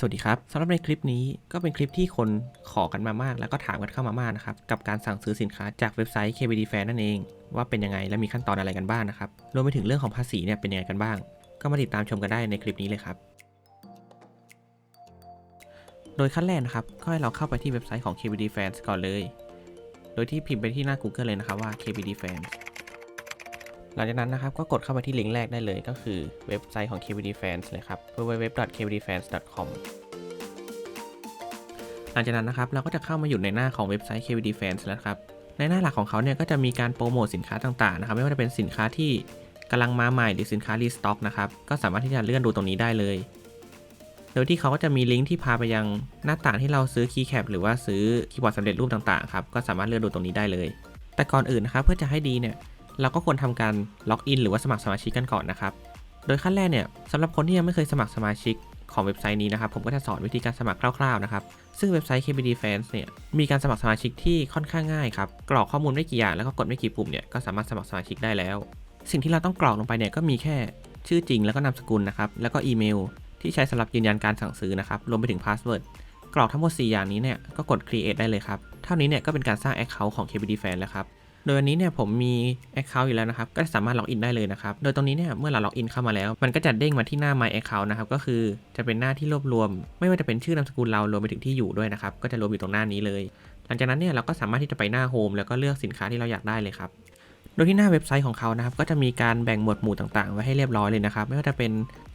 สวัสดีครับสำหรับในคลิปนี้ก็เป็นคลิปที่คนขอกันมามาก แล้วก็ถามกันเข้ามามากนะครับกับการสั่งซื้อสินค้าจากเว็บไซต์ KBD Fan นั่นเองว่าเป็นยังไงและมีขั้นตอนอะไรกันบ้างนะครับรวมไปถึงเรื่องของภาษีเนี่ยเป็นยังไงกันบ้าง ก็มาติดตามชมกันได้ในคลิปนี้เลยครับ โดยขั้นแรกนะครับก็ให้เราเข้าไปที่เว็บไซต์ของ KBD Fans ก่อนเลย โดยที่พิมพ์ไปที่หน้า Google เลยนะครับว่า KBD Fans หลังจากนั้นนะครับก็กดเข้าไปที่ลิงก์แรกได้เลยก็คือเว็บไซต์ของ KBD Fans เลยครับ www.kbdfans.com หลังจากนั้นนะครับเราก็จะเข้ามาอยู่ในหน้าของเว็บไซต์ KBD Fans แล้วครับ ในหน้าหลักของเขาเนี่ยก็จะมีการโปรโมทสินค้าต่างๆนะครับไม่ว่าจะเป็นสินค้าที่กำลังมาใหม่หรือสินค้ารีสต็อกนะครับก็สามารถที่จะเลื่อนดูตรงนี้ได้เลย โดยที่เขาก็จะมีลิงก์ที่พาไปยังหน้าต่างที่เราซื้อคีย์แคปหรือว่าซื้อคีย์บอร์ดสำเร็จรูปต่างๆครับก็สามารถเลื่อนดูตรงนี้ได้เลย แต่ก่อนอื่นนะครับเพื่อจะให้ดีเนี่ย เราก็ควรทำการล็อกอินหรือว่าสมัครสมาชิกกันก่อนนะครับ โดยขั้นแรกเนี่ยสำหรับคนที่ยังไม่เคยสมัครสมาชิกของเว็บไซต์นี้นะครับผมก็จะสอนวิธีการสมัครคร่าวๆนะครับ ซึ่งเว็บไซต์ KBD Fans เนี่ยมีการสมัครสมาชิกที่ค่อนข้างง่ายครับกรอกข้อมูลไม่กี่อย่างแล้วก็กดไม่กี่ปุ่มเนี่ยก็สามารถสมัครสมาชิกได้แล้ว สิ่งที่เราต้องกรอกลงไปเนี่ยก็มีแค่ชื่อจริงแล้วก็นามสกุลนะครับแล้วก็อีเมล ที่ใช้สำหรับยืนยันการสั่งซื้อนะครับรวมไปถึงพาสเวิร์ดกรอกทั้งหมด 4 อย่างนี้เนี่ยก็กด create ได้เลยครับ เท่านี้เนี่ยก็เป็นการสร้าง Account ของ KBD Fan แล้วครับ โดยอันนี้เนี่ยผมมี Account อยู่แล้วนะครับ ก็สามารถล็อกอินได้เลยนะครับ โดยตรงนี้เนี่ยเมื่อเราล็อกอินเข้ามาแล้ว มันก็จะเด้งมาที่หน้า My Account นะครับ ก็คือจะเป็นหน้าที่รวบรวม ไม่ว่าจะเป็นชื่อนามสกุลเรารวมไปถึงที่อยู่ด้วยนะครับ ก็จะรวมอยู่ตรงหน้านี้เลย หลังจากนั้นเนี่ยเราก็สามารถที่จะไปหน้าโฮมแล้วก็เลือกสินค้าที่เราอยากได้เลยครับโดยที่หน้าเว็บไซต์ของเขานะครับก็จะมีการแบ่งหมวดหมู่ต่างๆ ไว้ให้เรียบร้อยเลยนะครับ ไม่ว่าจะเป็น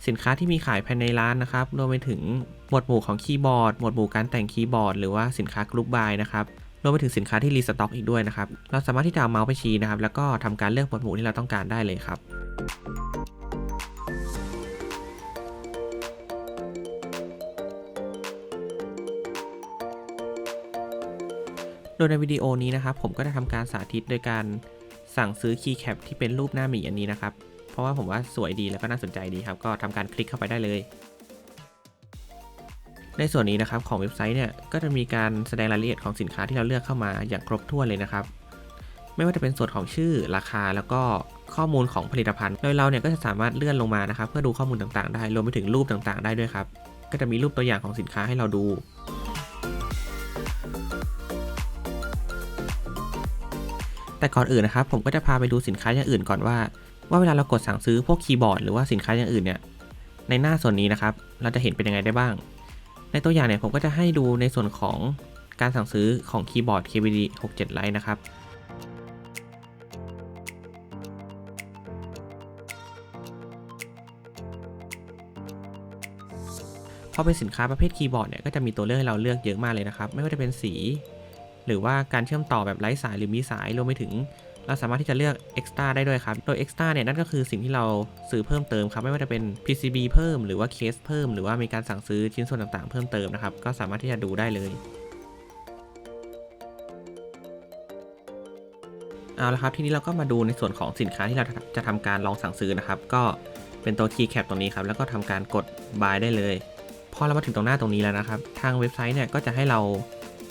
สินค้าที่มีขายภายในร้านนะครับรวมไปถึงหมวดหมู่ของคีย์บอร์ด หมวดหมู่การแต่งคีย์บอร์ด หรือว่าสินค้ากรุ๊ปบายนะครับ รวมไปถึงสินค้าที่รีสต็อกอีกด้วยนะครับ เราสามารถที่จะเอาเมาส์ไปชี้นะครับ แล้วก็ทำการเลือกหมวดหมู่ที่เราต้องการได้เลยครับโดยในวิดีโอนี้นะครับ ผมก็จะทำการสาธิตโดยการสั่งซื้อคีย์แคปที่เป็นรูปหน้าหมีอันนี้นะครับ เพราะว่าผมว่าสวยดีแล้วก็น่าสนใจดีครับ ก็ทำการคลิกเข้าไปได้เลย ในส่วนนี้นะครับของเว็บไซต์เนี่ยก็จะมีการแสดงรายละเอียดของสินค้าที่เราเลือกเข้ามาอย่างครบถ้วนเลยนะครับ ไม่ว่าจะเป็นส่วนของชื่อราคาแล้วก็ข้อมูลของผลิตภัณฑ์ โดยเราเนี่ยก็จะสามารถเลื่อนลงมานะครับ เพื่อดูข้อมูลต่างๆ ได้รวมไปถึงรูปต่างๆ ได้ด้วยครับ ก็จะมีรูปตัวอย่างของสินค้าให้เราดูแต่ก่อนอื่นนะครับผมก็จะพาไปดูสินค้าอย่างอื่นก่อนว่า ว่าเวลาเรากดสั่งซื้อพวกคีย์บอร์ดหรือว่าสินค้าอย่างอื่นเนี่ยในหน้าส่วนนี้นะครับ เราจะเห็นเป็นยังไงได้บ้าง ในตัวอย่างเนี่ยผมก็จะให้ดูในส่วนของการสั่งซื้อของคีย์บอร์ด KBD 67 Lite นะครับพอเป็นสินค้าประเภทคีย์บอร์ดเนี่ยก็จะมีตัวเลือกให้เราเลือกเยอะมากเลยนะครับ ไม่ว่าจะเป็นสี หรือว่าการเชื่อมต่อแบบไร้สายหรือมีสายรวมไปถึง เราสามารถที่จะเลือก extra ได้ด้วยครับ โดย extra เนี่ยนั่นก็คือสิ่งที่เราซื้อเพิ่มเติมครับ ไม่ว่าจะเป็น PCB เพิ่มหรือว่าเคสเพิ่ม หรือว่ามีการสั่งซื้อชิ้นส่วนต่างๆ เพิ่มเติมนะครับ ก็สามารถที่จะดูได้เลยเอาละครับทีนี้เราก็มาดูในส่วนของสินค้าที่เราจะทำการลองสั่งซื้อนะครับ ก็เป็นตัว key cap ตรงนี้ครับ แล้วก็ทำการกด buy ได้เลย พอเรามาถึงตรงหน้าตรงนี้แล้วนะครับ ทางเว็บไซต์เนี่ยก็จะให้เรา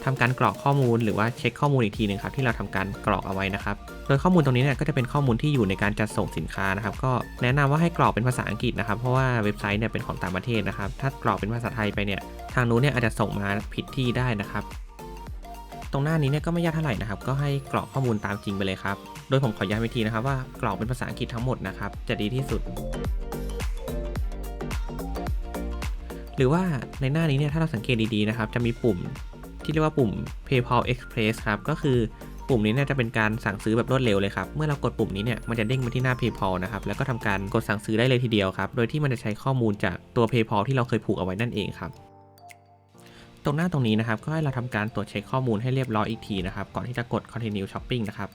ทำการกรอกข้อมูลหรือว่าเช็คข้อมูลอีกทีหนึ่งครับที่เราทำการกรอกเอาไว้นะครับโดยข้อมูลตรงนี้เนี่ยก็จะเป็นข้อมูลที่อยู่ในการจัดส่งสินค้านะครับ ก็แนะนำว่าให้กรอกเป็นภาษาอังกฤษนะครับ เพราะว่าเว็บไซต์เนี่ยเป็นของต่างประเทศนะครับ ถ้ากรอกเป็นภาษาไทยไปเนี่ย ทางนู้นเนี่ยอาจจะส่งมาผิดที่ได้นะครับตรงหน้านี้เนี่ยก็ไม่ยากเท่าไหร่นะครับ ก็ให้กรอกข้อมูลตามจริงไปเลยครับ โดยผมขอย้ำอีกทีนะครับว่ากรอกเป็นภาษาอังกฤษทั้งหมดนะครับ จะดีที่สุด หรือว่าในหน้านี้เนี่ยถ้าเราสังเกตดีๆนะครับ จะมีปุ่มที่เรียกว่าปุ่ม PayPal Express ครับ ก็คือ ปุ่มนี้เนี่ยจะเป็นการสั่งซื้อแบบรวดเร็วเลยครับ เมื่อเรากดปุ่มนี้เนี่ยมันจะเด้งมาที่หน้า PayPal นะครับแล้วก็ทำการกดสั่งซื้อได้เลยทีเดียวครับโดยที่มันจะใช้ข้อมูลจากตัว PayPal ที่เราเคยผูกเอาไว้นั่นเองครับตรงหน้าตรงนี้นะครับก็ให้เราทำการตรวจเช็คข้อมูลให้เรียบร้อยอีกทีนะครับก่อนที่จะกด Continue Shopping นะครับ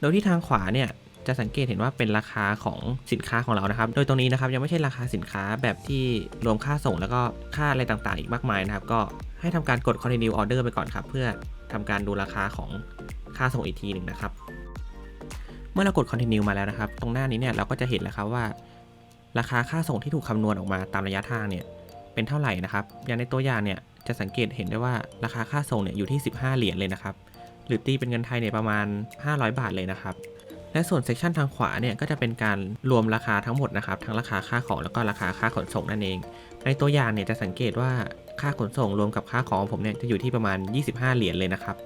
โดยที่ทางขวาเนี่ยจะสังเกตเห็นว่าเป็นราคาของสินค้าของเรานะครับ โดยตรงนี้นะครับยังไม่ใช่ราคาสินค้าแบบที่รวมค่าส่งแล้วก็ค่าอะไรต่างๆ อีกมากมายนะครับ ก็ให้ทำการกด continue order ไปก่อนครับ เพื่อ ทำการดูราคาของค่าส่งอีกทีหนึ่งนะครับ เมื่อเรากด continue มาแล้วนะครับ ตรงหน้านี้เนี่ยเราก็จะเห็นแล้วครับว่า ราคาค่าส่งที่ถูกคำนวณออกมาตามระยะทางเนี่ยเป็นเท่าไหร่นะครับ อย่างในตัวอย่างเนี่ยจะสังเกตเห็นได้ว่าราคาค่าส่งเนี่ยอยู่ที่ 15 เหรียญเลยนะครับ หรือตีเป็นเงินไทยเนี่ยประมาณ 500 บาทเลยนะครับ และส่วนเซกชันทางขวาเนี่ยก็จะเป็นการรวมราคาทั้งหมดนะครับทั้งราคาค่าของแล้วก็ราคาค่าขนส่งนั่นเอง ในตัวอย่างเนี่ยจะสังเกตว่าค่าขนส่งรวมกับค่าของผมเนี่ยจะอยู่ที่ประมาณ 25 เหรียญเลยนะครับ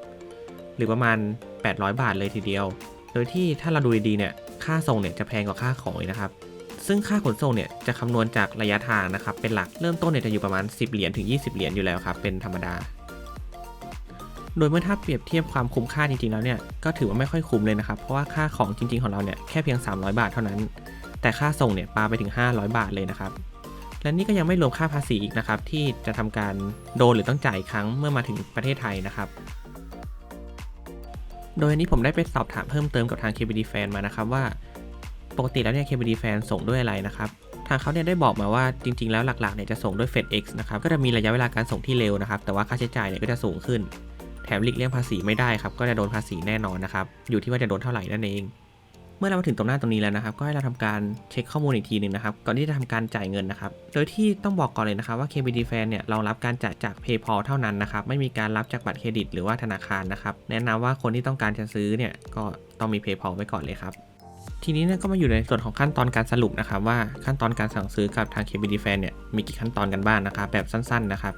หรือประมาณ 800 บาทเลยทีเดียว โดยที่ถ้าเราดูดีๆเนี่ยค่าส่งเนี่ยจะแพงกว่าค่าของเลยนะครับซึ่งค่าขนส่งเนี่ยจะคำนวณจากระยะทางนะครับเป็นหลักเริ่มต้นเนี่ยจะอยู่ประมาณ 10 เหรียญถึง 20 เหรียญอยู่แล้วครับเป็นธรรมดา โดยเมื่อถ้าเปรียบเทียบความคุ้มค่าจริงๆแล้วเนี่ยก็ถือว่าไม่ค่อยคุ้มเลยนะครับ เพราะว่าค่าของจริงๆของเราเนี่ยแค่เพียง 300 บาทเท่านั้น แต่ค่าส่งเนี่ยปาไปถึง 500 บาทเลยนะครับ และนี่ก็ยังไม่รวมค่าภาษีอีกนะครับที่จะทำการโดนหรือต้องจ่ายครั้งเมื่อมาถึงประเทศไทยนะครับโดยอันนี้ผมได้ไปสอบถามเพิ่มเติมกับทาง KBD Fan มานะครับว่า ปกติแล้วเนี่ย KBD Fan ส่งด้วยอะไรนะครับ ทางเขาเนี่ยได้บอกมาว่าจริง ๆ แล้วหลักๆเนี่ยจะส่งด้วย FedEx นะครับ ก็จะมีระยะเวลาการส่งที่เร็วนะครับ แต่ว่าค่าใช้จ่ายเนี่ยก็จะสูงขึ้น แถมหลีกเลี่ยงภาษีไม่ได้ครับ ก็จะโดนภาษีแน่นอนนะครับ อยู่ที่ว่าจะโดนเท่าไหร่นั่นเอง เมื่อเรามาถึงตรงหน้าตรงนี้แล้วนะครับ ก็ให้เราทำการเช็คข้อมูลอีกทีหนึ่งนะครับ ก่อนที่จะทำการจ่ายเงินนะครับ โดยที่ต้องบอกก่อนเลยนะครับว่า KBD Fan เนี่ยเรารับการจ่ายจาก PayPal เท่านั้นนะครับ ไม่มีการรับจากบัตรเครดิต หรือว่าธนาคารนะครับ แนะนำว่าคนที่ต้องการจะซื้อเนี่ย ก็ต้องมี PayPal ไว้ก่อนเลยครับทีนี้เนี่ยก็มาอยู่ในส่วนของขั้นตอนการสรุปนะครับว่าขั้นตอนการสั่งซื้อกับทาง KBD Fan เนี่ยมีกี่ขั้นตอนกันบ้างนะครับแบบสั้นๆนะครับ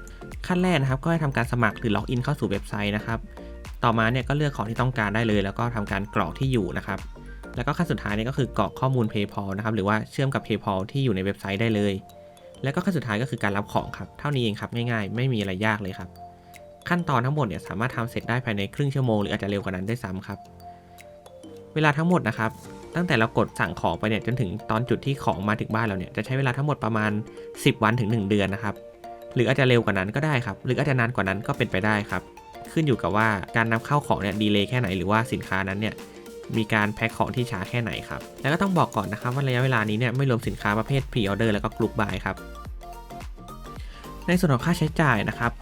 ขั้นแรกนะครับก็ให้ทำการสมัครหรือล็อกอินเข้าสู่เว็บไซต์นะครับ ต่อมาเนี่ยก็เลือกของที่ต้องการได้เลย แล้วก็ทำการกรอกที่อยู่นะครับ แล้วก็ขั้นสุดท้ายเนี่ยก็คือกรอกข้อมูล PayPal นะครับหรือว่าเชื่อมกับ PayPal ที่อยู่ในเว็บไซต์ได้เลย แล้วก็ขั้นสุดท้ายก็คือการรับของครับเท่านี้เองครับง่ายๆ ไม่มีอะไรยากเลยครับขั้นตอนทั้งหมดเนี่ยสามารถทำเสร็จได้ภายในครึ่งชั่วโมงหรืออาจจะเร็วกว่านั้นได้ซ้ำครับ เวลาทั้งหมดนะครับ ตั้งแต่เรากดสั่งของไปเนี่ยจนถึงตอนจุดที่ของมาถึงบ้านเราเนี่ยจะใช้เวลาทั้งหมดประมาณ 10 วันถึง 1 เดือนนะครับ รืออาจจะเร็วกว่านั้นก็ได้ครับ หรืออาจจะนานกว่านั้นก็เป็นไปได้ครับ ขึ้นอยู่กับว่าการนำเข้าของเนี่ยดีเลย์แค่ไหนหรือว่าสินค้านั้นเนี่ยมีการแพ็คของที่ช้าแค่ไหนครับ แล้วก็ต้องบอกก่อนนะครับว่าระยะเวลานี้เนี่ยไม่รวมสินค้าประเภทพรีออเดอร์แล้วก็กลุ่มบายครับ ในส่วนของค่าใช้จ่ายนะครับ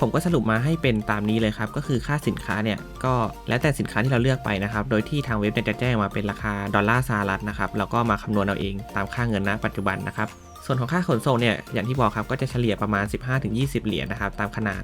ผมก็สรุปมาให้เป็นตามนี้เลยครับ ก็คือค่าสินค้าเนี่ยก็แล้วแต่สินค้าที่เราเลือกไปนะครับ โดยที่ทางเว็บเนี่ยจะแจ้งมาเป็นราคาดอลลาร์สหรัฐนะครับ แล้วก็มาคำนวณเอาเองตามค่าเงินณปัจจุบันนะครับ ส่วนของค่าขนส่งเนี่ยอย่างที่บอกครับก็จะเฉลี่ยประมาณ 15-20 เหรียญนะครับตามขนาด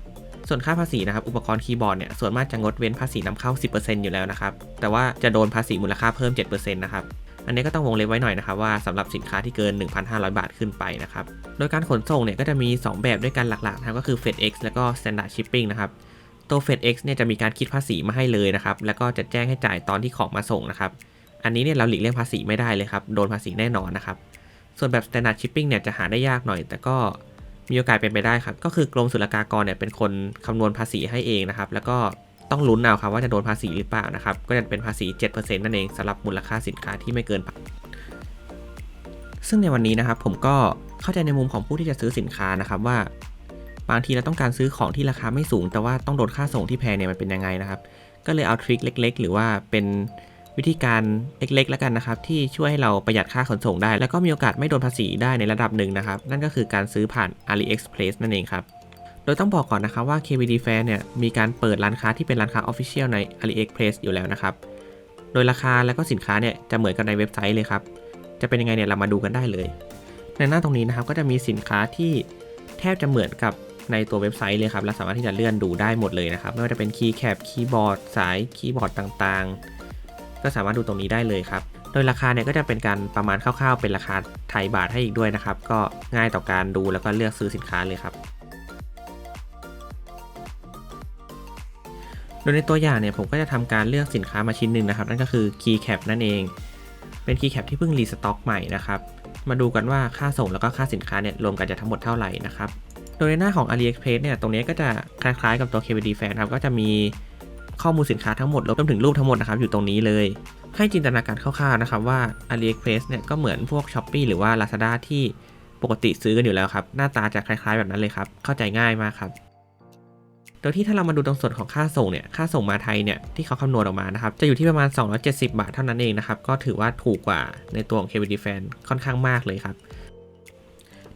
ส่วนค่าภาษีนะครับอุปกรณ์คีย์บอร์ดเนี่ยส่วนมากจะงดเว้นภาษีนำเข้า 10%อยู่แล้วนะครับแต่ว่าจะโดนภาษีมูลค่าเพิ่ม 7%นะครับอันนี้ก็ต้องวงเล็บไว้หน่อยนะครับว่าสำหรับสินค้าที่เกิน 1,500 บาทขึ้นไปนะครับโดยการขนส่งเนี่ยก็จะมี 2 แบบด้วยกันหลักๆนะครับก็คือ FedEx แล้วก็ Standard Shipping นะครับตัว FedEx เนี่ยจะมีการคิดภาษีมาให้เลยนะครับแล้วก็จะแจ้งให้จ่ายตอนที่ของมาส่งนะครับอันนี้เนี่ยเราหลีกเลี่ยงภาษีไม่ได้เลยครับโดนภาษีแน่นอนนะครับ ส่วนแบบ Standard Shipping เนี่ยจะหาได้ยากหน่อย แต่ก็มีโอกาสเป็นไปได้ครับ ก็คือกรมศุลกากรเนี่ยเป็นคนคำนวณภาษีให้เองนะครับ แล้วก็ต้องลุ้นเอาครับว่าจะโดนภาษีหรือเปล่านะครับ ก็จะเป็นภาษี 7%นั่นเองสำหรับมูลค่าสินค้าที่ไม่เกิน ซึ่งในวันนี้นะครับผมก็เข้าใจในมุมของผู้ที่จะซื้อสินค้านะครับว่าบางทีเราต้องการซื้อของที่ราคาไม่สูง แต่ว่าต้องโดนค่าส่งที่แพงเนี่ยมันเป็นยังไงนะครับ ก็เลยเอาทริคเล็ก ๆ หรือว่าเป็น วิธีการเล็กๆ แล้วกันนะครับ ที่ช่วยให้เราประหยัดค่าขนส่งได้ แล้วก็มีโอกาสไม่โดนภาษีได้ในระดับหนึ่งนะครับ นั่นก็คือการซื้อผ่าน AliExpress นั่นเองครับโดยต้องบอกก่อนนะครับว่า KVD Fair เนี่ยมีการเปิดร้านค้าที่เป็นร้านค้า Official ใน AliExpress อยู่แล้วนะครับโดยราคาและก็สินค้าเนี่ยจะเหมือนกันในเว็บไซต์เลยครับจะเป็นยังไงเนี่ยเรามาดูกันได้เลย ในหน้าตรงนี้นะครับก็จะมีสินค้าที่แทบจะเหมือนกับในตัวเว็บไซต์เลยครับและสามารถที่จะเลื่อนดูได้หมดเลยนะครับ ไม่ว่าจะเป็นคีย์แคปคีย์บอร์ดสายคีย์บอร์ดต่างๆ ก็สามารถดูตรงนี้ได้เลยครับ โดยราคาเนี่ยก็จะเป็นการประมาณคร่าวๆ เป็นราคาไทยบาทให้อีกด้วยนะครับ ก็ง่ายต่อการดูแล้วก็เลือกซื้อสินค้าเลยครับโดยในตัวอย่างเนี่ยผมก็จะทำการเลือกสินค้ามาชิ้นหนึ่งนะครับ นั่นก็คือ Key Cap นั่นเอง เป็น Key Cap ที่เพิ่งรีสต็อกใหม่นะครับ มาดูกันว่าค่าส่งแล้วก็ค่าสินค้าเนี่ยรวมกันจะทั้งหมดเท่าไหร่นะครับ โดยในหน้าของ AliExpress เนี่ยตรงนี้ก็จะคล้ายๆกับตัว KVD Fan ครับก็จะมี ข้อมูลสินค้าทั้งหมดรวมถึงรูปทั้งหมดนะครับอยู่ตรงนี้เลย ให้จินตนาการคร่าวๆนะครับว่า AliExpress เนี่ยก็เหมือนพวก Shopee หรือว่า Lazada ที่ปกติซื้อกันอยู่แล้วครับ หน้าตาจะคล้ายๆแบบนั้นเลยครับ เข้าใจง่ายมากครับโดยที่ถ้าเรามาดูตรงส่วนของค่าส่งเนี่ย ค่าส่งมาไทยเนี่ยที่เขาคำนวณออกมานะครับ จะอยู่ที่ประมาณ 270 บาทเท่านั้นเองนะครับ ก็ถือว่าถูกกว่าในตัวของ KVD Fan ค่อนข้างมากเลยครับ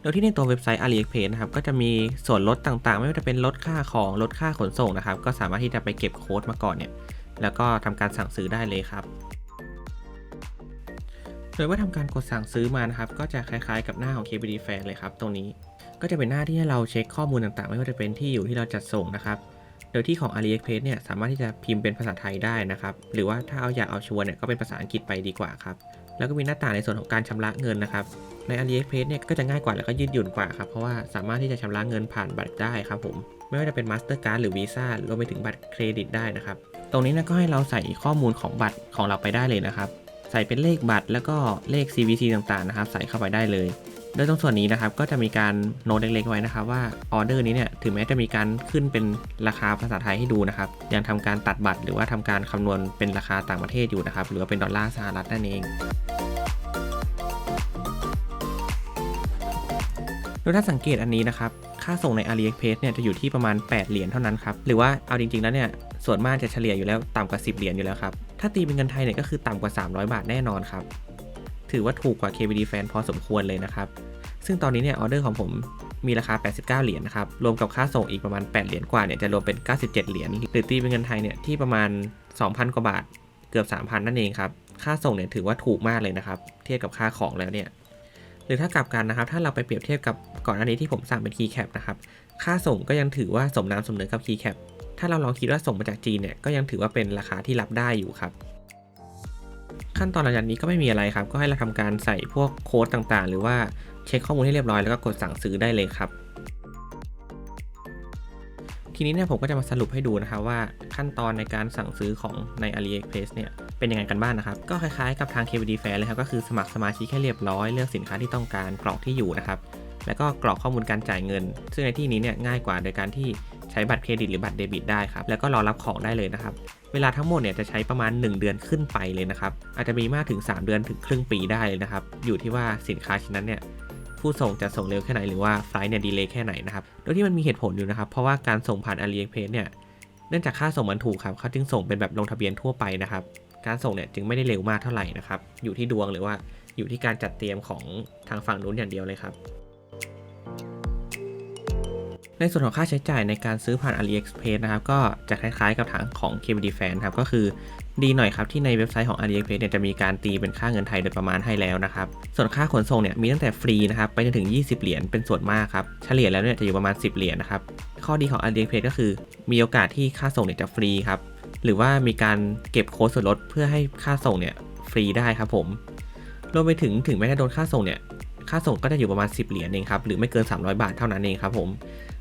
โดยที่ในตัวเว็บไซต์ AliExpress นะครับก็จะมีส่วนลดต่างๆ ไม่ว่าจะเป็นลดค่าของลดค่าขนส่งนะครับ ก็สามารถที่จะไปเก็บโค้ดมาก่อนเนี่ยแล้วก็ทำการสั่งซื้อได้เลยครับ โดยว่าทำการกดสั่งซื้อมานะครับ ก็จะคล้ายๆกับหน้าของ KBD Fan เลยครับ ตรงนี้ก็จะเป็นหน้าที่ให้เราเช็คข้อมูลต่างๆ ไม่ว่าจะเป็นที่อยู่ที่เราจัดส่งนะครับ โดยที่ของ AliExpress เนี่ยสามารถที่จะพิมพ์เป็นภาษาไทยได้นะครับ หรือว่าถ้าเอาอยากเอาชัวร์เนี่ยก็เป็นภาษาอังกฤษไปดีกว่าครับ แล้วก็มีหน้าต่างในส่วนของการชำระเงินนะครับ ใน AliExpress เนี่ยก็จะง่ายกว่าแล้วก็ยืดหยุ่นกว่าครับ เพราะว่าสามารถที่จะชำระเงินผ่านบัตรได้ครับผม ไม่ว่าจะเป็น Mastercard หรือ Visa รวมไปถึงบัตรเครดิตได้นะครับ ตรงนี้นะก็ให้เราใส่ข้อมูลของบัตรของเราไปได้เลยนะครับ ใส่เป็นเลขบัตรแล้วก็เลข CVC ต่างๆนะครับ ใส่เข้าไปได้เลย โดยตรงส่วนนี้นะครับก็จะมีการโน้ตเล็กๆไว้นะครับว่าออเดอร์นี้เนี่ยถึงแม้จะมีการขึ้นเป็นราคาภาษาไทยให้ดูนะครับยังทำการตัดบัตรหรือว่าทำการคำนวณเป็นราคาต่างประเทศอยู่นะครับหรือว่าเป็นดอลลาร์สหรัฐนั่นเองโดยถ้าสังเกตอันนี้นะครับ ค่าส่งใน AliExpress เนี่ยจะอยู่ที่ประมาณ 8 เหรียญเท่านั้นครับ หรือว่าเอาจริงๆแล้วเนี่ย ส่วนมากจะเฉลี่ยอยู่แล้วต่ำกว่า 10 เหรียญอยู่แล้วครับ ถ้าตีเป็นเงินไทยเนี่ยก็คือต่ำกว่า 300 บาทแน่นอนครับ ถือว่าถูกกว่า KVD Fan พอสมควรเลยนะครับ ซึ่งตอนนี้เนี่ยออเดอร์ของผมมีราคา 89 เหรียญนะครับ รวมกับค่าส่งอีกประมาณ 8 เหรียญกว่าเนี่ยจะรวมเป็น 97 เหรียญ หรือตีเป็นเงินไทยเนี่ยที่ประมาณ 2,000 กว่าบาท เกือบ 3,000 นั่นเองครับ ค่าส่งเนี่ยถือว่าถูกมากเลยนะครับ เทียบกับค่าของแล้วเนี่ย หรือถ้ากลับกันนะครับ ถ้าเราไปเปรียบเทียบกับก่อนหน้านี้ที่ผมสั่งเป็น keycap นะครับ ค่าส่งก็ยังถือว่าสมน้ำสมเนื้อกับ keycap ถ้าเราลองคิดว่าส่งมาจากจีนเนี่ย ก็ยังถือว่าเป็นราคาที่รับได้อยู่ครับ ขั้นตอนหลังจากนี้ก็ไม่มีอะไรครับ ก็ให้เราทำการใส่พวกโค้ดต่างๆ หรือว่าเช็คข้อมูลให้เรียบร้อยแล้วก็กดสั่งซื้อได้เลยครับ ทีนี้เนี่ยผมก็จะมาสรุปให้ดูนะครับว่าขั้นตอนในการสั่งซื้อของใน AliExpress เนี่ยเป็นยังไงกันบ้างนะครับ ก็คล้ายๆกับทาง KVD Fair เลยครับก็คือสมัครสมาชิกให้เรียบร้อยเลือกสินค้าที่ต้องการกรอกที่อยู่นะครับแล้วก็กรอกข้อมูลการจ่ายเงิน ซึ่งในที่นี้เนี่ยง่ายกว่าโดยการที่ ใช้บัตรเครดิตหรือบัตรเดบิตได้ครับแล้วก็รอรับของได้เลยนะครับเวลาทั้งหมดเนี่ยจะใช้ประมาณ 1 เดือนขึ้นไปเลยนะครับอาจจะมีมากถึง 3 เดือนถึงครึ่งปีได้เลยนะครับอยู่ที่ว่าสินค้าชิ้นนั้นเนี่ยผู้ส่งจะส่งเร็วแค่ไหนหรือว่าไฟล์เนี่ยดีเลย์แค่ไหนนะครับโดยที่มันมีเหตุผลอยู่นะครับเพราะว่าการส่งผ่าน AliExpress เนี่ยเนื่องจากค่าส่งมันถูกครับเขาจึงส่งเป็นแบบลงทะเบียนทั่วไปนะครับการส่งเนี่ยจึงไม่ได้เร็วมากเท่าไหร่นะครับอยู่ที่ดวงหรือว่าอยู่ที่การจัดเตรียมของทางฝั่งนู้นอย่างเดียวเลยครับ ในส่วนของค่าใช้จ่ายในการซื้อผ่าน AliExpress นะครับก็จะคล้ายๆกับทางของ KVD Fan ครับก็คือดีหน่อยครับที่ในเว็บไซต์ของ AliExpress เนี่ยจะมีการตีเป็นค่าเงินไทยโดยประมาณให้แล้วนะครับส่วนค่าขนส่งเนี่ยมีตั้งแต่ฟรีนะครับไปจนถึง 20 เหรียญเป็นส่วนมากครับเฉลี่ยแล้วเนี่ยจะอยู่ประมาณ 10 เหรียญนะครับข้อดีของ AliExpress ก็คือ มีโอกาสที่ค่าส่งเนี่ยจะฟรีครับหรือว่ามีการเก็บโค้ดส่วนลดเพื่อให้ค่าส่งเนี่ยฟรีได้ครับผมรวมไปถึงถึงแม้จะโดนค่าส่งเนี่ยค่าส่งก็จะอยู่ประมาณ 10 เหรียญเองครับ หรือไม่เกิน 300 บาทเท่านั้นเองครับผม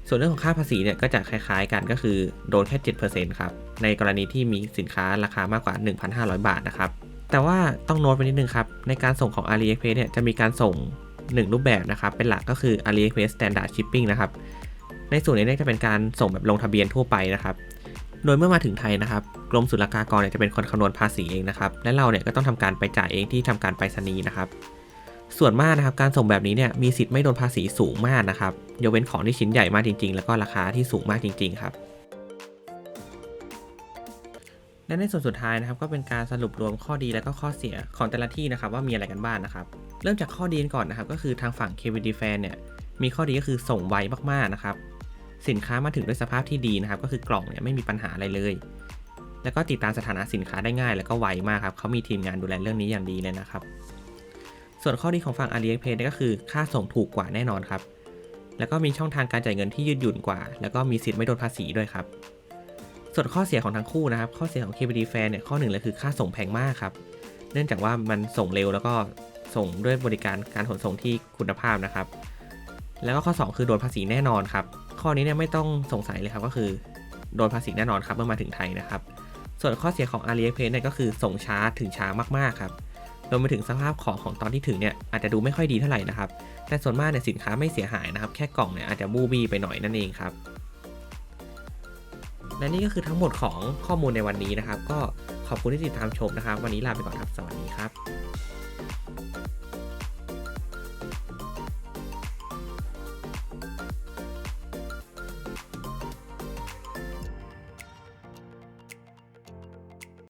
ส่วนเรื่องของค่าภาษีเนี่ยก็จะคล้ายๆกันก็คือโดนแค่ 7%ครับ ในกรณีที่มีสินค้าราคามากกว่า 1,500 บาทนะครับ แต่ว่าต้องโน้ตไว้นิดนึงครับ ในการส่งของ AliExpress เนี่ยจะมีการส่ง 1 รูปแบบนะครับ เป็นหลักก็คือ AliExpress Standard Shipping นะครับ ในส่วนนี้เนี่ยจะเป็นการส่งแบบลงทะเบียนทั่วไปนะครับ โดยเมื่อมาถึงไทยนะครับ กรมศุลกากรเนี่ยจะเป็นคนคำนวณภาษีเองนะครับ และเราเนี่ยก็ต้องทำการไปจ่ายเองที่ทำการไปรษณีย์นะครับ ส่วนมากนะครับการส่งแบบนี้เนี่ยมีสิทธิ์ไม่โดนภาษีสูงมากนะครับยกเว้นของที่ชิ้นใหญ่มากจริง ๆ แล้วก็ราคาที่สูงมากจริง ๆ ครับและในส่วนสุดท้ายนะครับก็เป็นการสรุปรวมข้อดีและก็ข้อเสียของแต่ละที่นะครับว่ามีอะไรกันบ้างนะครับ เริ่มจากข้อดีก่อนนะครับก็คือทางฝั่ง KVD Fan เนี่ยมีข้อดีก็คือส่งไวมากๆนะครับสินค้ามาถึงด้วยสภาพที่ดีนะครับก็คือกล่องเนี่ยไม่มีปัญหาอะไรเลย แล้วก็ติดตามสถานะสินค้าได้ง่าย แล้วก็ไวมากครับเขามีทีมงานดูแลเรื่องนี้อย่างดีเลยนะครับ ส่วนข้อดีของฝั่ง AliExpress เนี่ยก็คือค่าส่งถูกกว่าแน่นอนครับ แล้วก็มีช่องทางการจ่ายเงินที่ยืดหยุ่นกว่า แล้วก็มีสิทธิ์ไม่โดนภาษีด้วยครับ ส่วนข้อเสียของทั้งคู่นะครับ ข้อเสียของ KBD Fan เนี่ยข้อหนึ่งเลยคือค่าส่งแพงมากครับ เนื่องจากว่ามันส่งเร็วแล้วก็ส่งด้วยบริการการขนส่งที่คุณภาพนะครับ แล้วก็ข้อ 2 คือโดนภาษีแน่นอนครับ ข้อนี้เนี่ยไม่ต้องสงสัยเลยครับก็คือ โดนภาษีแน่นอนครับเมื่อมาถึงไทยนะครับ ส่วนข้อเสียของ AliExpress เนี่ยก็คือส่งช้าถึงช้ามากๆครับ รวมไปถึงสภาพของของตอนที่ถึงเนี่ยอาจจะดูไม่ค่อยดีเท่าไหร่นะครับ แต่ส่วนมากเนี่ยสินค้าไม่เสียหายนะครับ แค่กล่องเนี่ยอาจจะบูบี้ไปหน่อยนั่นเองครับ และนี่ก็คือทั้งหมดของข้อมูลในวันนี้นะครับ ก็ขอบคุณที่ติดตามชมนะครับ วันนี้ลาไปก่อนครับ สวัสดีครับ